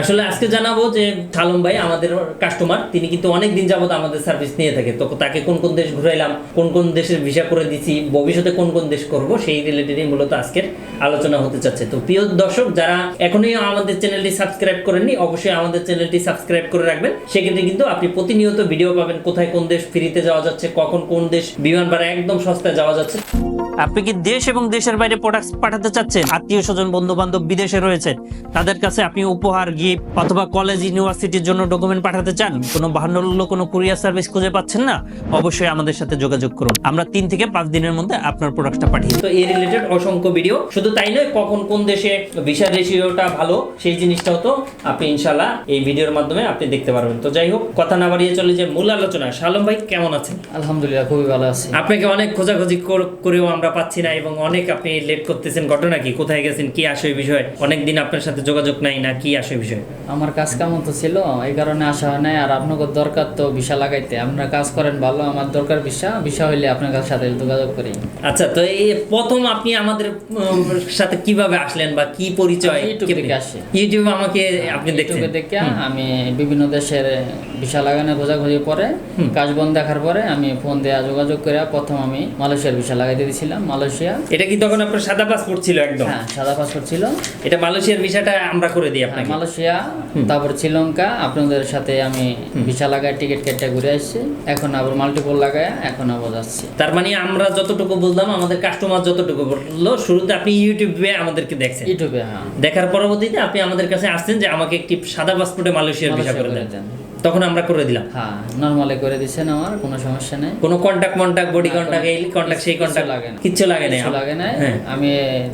আসলে আজকে জানাব যে সালম ভাই আমাদের কাস্টমার তিনি কিন্তু অনেক দিন যাবত আমাদের সার্ভিস নিয়ে থাকে। তো তাকে কোন কোন দেশ ঘুরাইলাম, কোন কোন দেশের ভিসা করে দিছি, ভবিষ্যতে কোন কোন দেশ করব, সেই রিলেটেডই মূলত আজকের আলোচনা হতে চাচ্ছে। তো প্রিয় দর্শক, যারা এখনই আমাদের চ্যানেলটি সাবস্ক্রাইব করেননি, অবশ্যই আমাদের চ্যানেলটি সাবস্ক্রাইব করে রাখবেন। সেক্ষেত্রে কিন্তু আপনি প্রতিনিয়ত ভিডিও পাবেন, কোথায় কোন দেশ ফ্রিতে যাওয়া যাচ্ছে, কখন কোন দেশ বিমান ভাড়া একদম সস্তায় যাওয়া যাচ্ছে। আপনি কি দেশ এবং দেশের বাইরে প্রোডাক্ট পাঠাতে চাচ্ছেন? আত্মীয় স্বজন বন্ধু বান্ধব বিদেশে রয়েছে। তাদের কাছে আপনি উপহার গিফট অথবা কলেজ ইউনিভার্সিটির জন্য ডকুমেন্ট পাঠাতে চান? কোনো বাহান্ন কোনো কুরিয়ার সার্ভিস খুঁজে পাচ্ছেন না? অবশ্যই আমাদের সাথে যোগাযোগ করুন। আমরা তিন থেকে পাঁচ দিনের মধ্যে আপনার প্রোডাক্টটা পাঠিয়ে তো এই রিলেটেড অসংখ্য ভিডিও শুধু তাই নয় কখন কোন দেশে ভিসা রেশিওটা ভালো সেই জিনিসটাও তো আপনি ইনশাল্লাহ এই ভিডিওর মাধ্যমে আপনি দেখতে পারবেন। তো যাই হোক কথা না বাড়িয়ে চলে যে মূল আলোচনা। শালম ভাই কেমন আছেন? আলহামদুলিল্লাহ খুবই ভালো আছি। আপনাকে অনেক খোঁজাখুঁজি করেও আমরা পাচ্ছি না এবং অনেক আপনি লেট করতেছেন। ঘটনা কি? কোথায় গেছেন? কি আসে বিষয়? অনেক দিন আপনার সাথে যোগাযোগ নাই না কি আসে বিষয়? আমার কাজ কাম তো ছিল এই কারণে আসা হয় নাই। আর আপনাকে দরকার তো ভিসা লাগাইতে। আপনারা কাজ করেন ভালো আমার দরকার ভিসা। ভিসা হইলে আপনার সাথে যোগাযোগ করি। আচ্ছা তো এই প্রথম আপনি আমাদের সাথে কীভাবে আসলেন বা কি পরিচয়? ইউটিউব? থেকে আসি। ইউটিউবে আমাকে আপনি দেখছেন। ইউটিউবে দেখে আমি বিভিন্ন দেশের ভিসা লাগানো খোঁজাখুঁজি পরে কাজ বন্ধ দেখার পরে আমি ফোন দেওয়া যোগাযোগ করে প্রথম আমি মালয়েশিয়ার ভিসা লাগাইতে দিয়েছিলাম মালয়েশিয়া। এটা কি তখন আপনার সাদা পাসপোর্ট ছিল একদম? হ্যাঁ সাদা পাসপোর্ট ছিল। এটা মালয়েশিয়ার ভিসাটা আমরা করে দিই হ্যাঁ, আপনাকে। মালয়েশিয়া তারপর শ্রীলঙ্কা আপনাদের সাথে আমি ভিসা লাগায় টিকিট কেটে ঘুরে আসছি। এখন আবার মাল্টিপল লাগায় এখন আবার যাচ্ছি। তার মানে আমরা যতটুকু বুঝলাম আমাদের কাস্টমার যতটুকু বলল শুরুতে আপনি ইউটিউবে আমাদেরকে দেখছেন। ইউটিউবে হ্যাঁ। দেখার পরবর্তীতে আপনি আমাদের কাছে আসছেন যে আমাকে একটি সাদা পাসপোর্টে মালয়েশিয়ার ভিসা করে দেন। তখন আমরা করে দিলাম হ্যাঁ নর্মালে করে দিচ্ছেন আমার কোনো সমস্যা নেই কোনো কন্টাক্ট মন্টাক্ট বডি কন্টাক্ট এই কোনো- কন্টাক্ট সেই কিছু কন্টাক্ট লাগে না। কিচ্ছু লাগে না লাগে না হ্যাঁ। আমি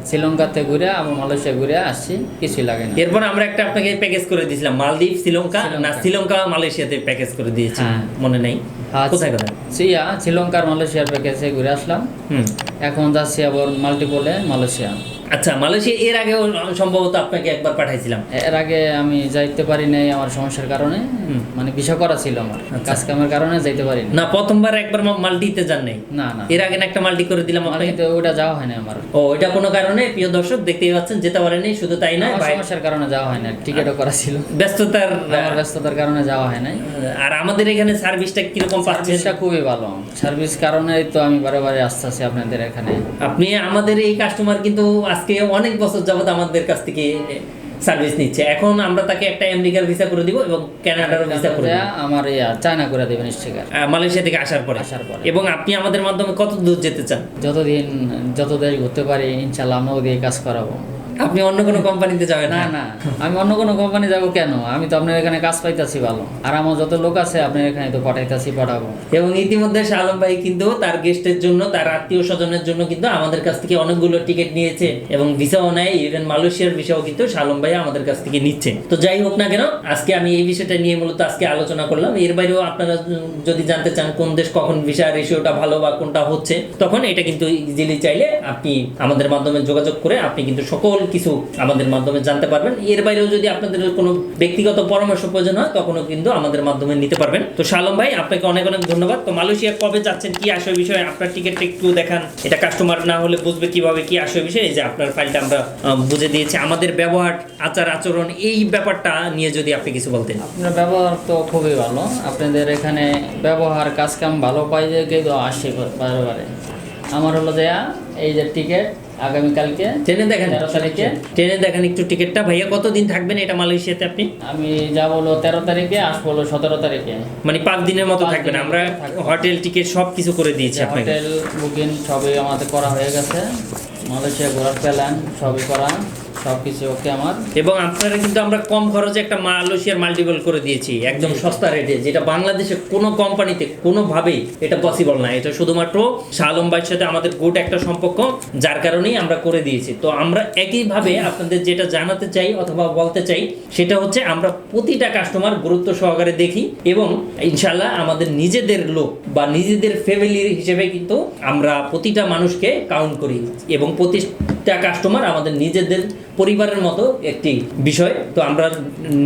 শ্রীলঙ্কাতে ঘুরে আবার মালয়েশিয়া ঘুরে আসছি কিছুই লাগে না এরপর আমরা একটা আপনাকে প্যাকেজ করে দিয়েছিলাম মালদ্বীপ শ্রীলঙ্কা না শ্রীলঙ্কা। মালয়েশিয়াতে প্যাকেজ করে দিয়েছি হ্যাঁ। মনে নেই আচ্ছা। কোথায় কোথায় সিয়া শ্রীলঙ্কার মালয়েশিয়ার প্যাকেজে ঘুরে আসলাম এখন যাচ্ছি আবার মাল্টিপলে মালয়েশিয়া আচ্ছা মালয়েশিয়া এর আগেও সম্ভবত আপনাকে একবার পাঠাইছিলাম। এর আগে আমি যাইতে পারি নাই আমার সমস্যার কারণে মানে ভিসা করা ছিল আমার কাজ কামের কারণে যাইতে পারি না না প্রথমবার একবার মা- যান নাই? না না। এর আগে না একটা মাল্টি করে দিলাম আপনাকে? ওটা যাওয়া হয় না আমার। ও এটা কোনো কারণে? প্রিয় দর্শক দেখতেই পাচ্ছেন যেতে পারেনি শুধু তাই আমার সমস্যার কারণে যাওয়া হয় না টিকিটও করা ছিল। ব্যস্ততার আমার ব্যস্ততার কারণে যাওয়া হয় নাই। আর আমাদের এখানে সার্ভিসটা কীরকম পাচ্ছেন? সার্ভিসটা খুবই ভালো। সার্ভিস কারণে তো আমি বারে বারে আসতেছি আপনাদের এখানে। আপনি আমাদের এই কাস্টমার কিন্তু আজকে অনেক বছর যাবৎ আমাদের কাছ থেকে সার্ভিস নিচ্ছে। এখন আমরা তাকে একটা আমেরিকার ভিসা করে দিব এবং কানাডার ভিসা করে আমার চায়না করে দেবেন স্টিকার মালয়েশিয়া থেকে আসার পরে। আসার পরে। এবং আপনি আমাদের মাধ্যমে কত দূর যেতে চান? যতদিন যত দেশ ঘুরতে পারি ইনশাল্লাহ আমরা ওদিকে কাজ করাবো। আপনি অন্য কোনো কোম্পানিতে যাবেন? না না। আমি অন্য কোনো কোম্পানি যাব কেন? আমি তো আপনার এখানে কাজ পাইতাছি ভালো। আর আমার যত লোক আছে আপনার এখানে তো পাঠাইতাছি পাঠাবো। এবং ইতিমধ্যে শাহ আলম ভাই কিন্তু তার গেস্টের জন্য তার আত্মীয় স্বজনের জন্য কিন্তু আমাদের কাছ থেকে অনেকগুলো টিকিট নিয়েছে এবং ভিসাও নেয়। ইভেন মালয়েশিয়ার ভিসাও কিন্তু শাহ আলম ভাই আমাদের কাছ থেকে নিচ্ছে। তো যাই হোক না কেন আজকে আমি এই বিষয়টা নিয়ে মূলত আজকে আলোচনা করলাম। এর বাইরেও আপনারা যদি জানতে চান কোন দেশ কখন ভিসা রেশিওটা ভালো বা কোনটা হচ্ছে তখন এটা কিন্তু ইজিলি চাইলে আপনি আমাদের মাধ্যমে যোগাযোগ করে আপনি কিন্তু সকল কিছু আমাদের মাধ্যমে জানতে পারবেন। এর বাইরেও যদি আপনাদের কোনো ব্যক্তিগত পরামর্শ প্রয়োজন হয়, তখনও কিন্তু আমাদের মাধ্যমে নিতে পারবেন। তো শালম ভাই, আপনাকে অনেক অনেক ধন্যবাদ। তো মালয়েশিয়া কবে যাচ্ছেন, কি আসে বিষয়ে আপনার টিকিটটা একটু দেখান। এটা কাস্টমার না হলে বুঝবে কীভাবে কি আসে বিষয়। যে আপনার ফাইলটা আমরা বুঝে দিয়েছি। আমাদের ব্যবহার, আচার, আচরণ এই ব্যাপারটা নিয়ে যদি আপনি কিছু বলতেন। আপনার ব্যবহার তো খুবই ভালো। আপনাদের এখানে ব্যবহার কাজকাম ভালো পাই যে কিন্তু আসি বারে বারে। আমার হলো দেয়া এই যে টিকিট আগামীকালকে? ট্রেনে দেখেন। তেরো তারিখে? ট্রেনে দেখেন একটু টিকিটটা। ভাইয়া কতদিন থাকবেন এটা মালয়েশিয়াতে আপনি? আমি যাব হলো তেরো তারিখে আসব হলো সতেরো তারিখে। মানে পাঁচ দিনের মতো থাকবেন। আমরা হোটেল টিকিট সব কিছু করে দিয়েছি আপনাকে। হোটেল বুকিং সবই আমাদের করা হয়ে গেছে। মালয়েশিয়া ঘোরার প্ল্যান সবই করা। সব কিছু ওকে আমার। এবং আপনারা কিন্তু আমরা কম খরচে একটা মালয়েশিয়ার মাল্টিপল করে দিয়েছি একদম সস্তা রেটে যেটা বাংলাদেশে কোনো কোম্পানিতে কোনোভাবেই এটা পসিবল না। এটা শুধুমাত্র শালম ভাইয়ের সাথে আমাদের গুড একটা সম্পর্ক যার কারণেই আমরা করে দিয়েছি। তো আমরা একইভাবে আপনাদের যেটা জানাতে চাই অথবা বলতে চাই সেটা হচ্ছে আমরা প্রতিটা কাস্টমার গুরুত্ব সহকারে দেখি এবং ইনশাল্লাহ আমাদের নিজেদের লোক বা নিজেদের ফ্যামিলি হিসেবে কিন্তু আমরা প্রতিটা মানুষকে কাউন্ট করি এবং প্রতিটা কাস্টমার আমাদের নিজেদের পরিবারের মতো একটি বিষয়। তো আমরা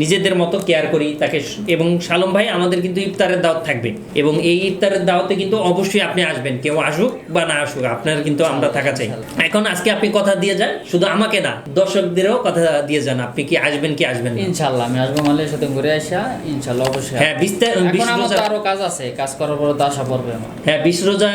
নিজেদের মতো কেয়ার করি তাকে এবং শালম ভাই আমাদের কিন্তু ইফতারের দাওয়াত থাকবে। এবং এই ইফতারের দাওয়াতে কিন্তু অবশ্যই আপনি আসবেন কেউ আসুক বা না আসুক আপনার কিন্তু আমরা থাকা চাই। এখন আজকে আপনি কথা দিয়ে যান শুধু আমাকে না দর্শকদেরও কথা দিয়ে যান আপনি কি আসবেন কি আসবেন ইনশাল্লাহ আমি আসব মালের সাথে ঘুরে আসা ইনশাল্লাহ অবশ্যই হ্যাঁ বিস্তার আরও কাজ আছে কাজ করার পরে তো আসা পড়বে হ্যাঁ বিশ রোজা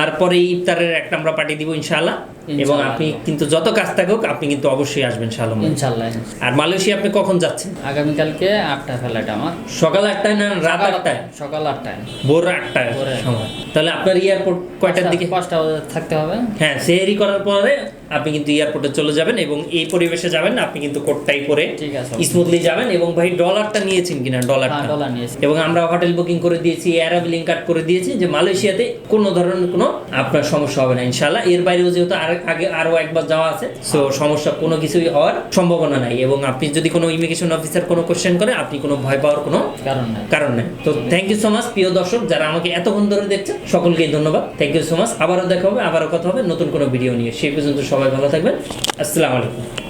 আর পরে ইফতারের একটা আমরা পাঠিয়ে দিব ইনশাআল্লাহ। এবং আপনি কিন্তু যত কাজ থাকুক আপনি কিন্তু অবশ্যই আসবেন শালম ইনশাল্লাহ আর মালয়েশিয়া আপনি কখন যাচ্ছেন? আগামীকালকে আটটা ফ্লাইট আমার। সকাল আটটায় না রাত আটটায়? সকাল আটটায়। ভোর আটটায় সময়। তাহলে আপনার এয়ারপোর্ট কয়টার দিকে? পাঁচটা থাকতে হবে। হ্যাঁ সেহেরি করার পরে আপনি কিন্তু এয়ারপোর্টে চলে যাবেন এবং এই পরিবেশে যাবেন আপনি কিন্তু কোটটাই পরে ঠিক আছে। স্মুথলি যাবেন এবং ভাই ডলারটা নিয়েছেন কিনা? হ্যাঁ ডলারটা ডলার নিয়েছি। এবং আমরা হোটেল বুকিং করে দিয়েছি অ্যারাব লিঙ্ক কার্ড করে দিয়েছি যে মালয়েশিয়াতে কোনো ধরনের কোনো আপনার সমস্যা হবে না ইনশাল্লাহ এর বাইরেও যেহেতু আর আগে আরও একবার যাওয়া আছে। সো সমস্যা কোনো কিছুই হওয়ার সম্ভাবনা নাই এবং আপনি যদি কোনো ইমিগ্রেশন অফিসার কোনো কোশ্চেন করে আপনি কোনো ভয় পাওয়ার কোনো কারণ নাই। কারণ নেই। তো থ্যাংক ইউ সো মাচ প্রিয় দর্শক যারা আমাকে এতক্ষণ ধরে দেখছেন সকলকেই ধন্যবাদ। থ্যাংক ইউ সো মাচ আবারও দেখা হবে আবারও কথা হবে নতুন কোনো ভিডিও নিয়ে। সেই পর্যন্ত সবাই ভালো থাকবেন। আসসালামু আলাইকুম।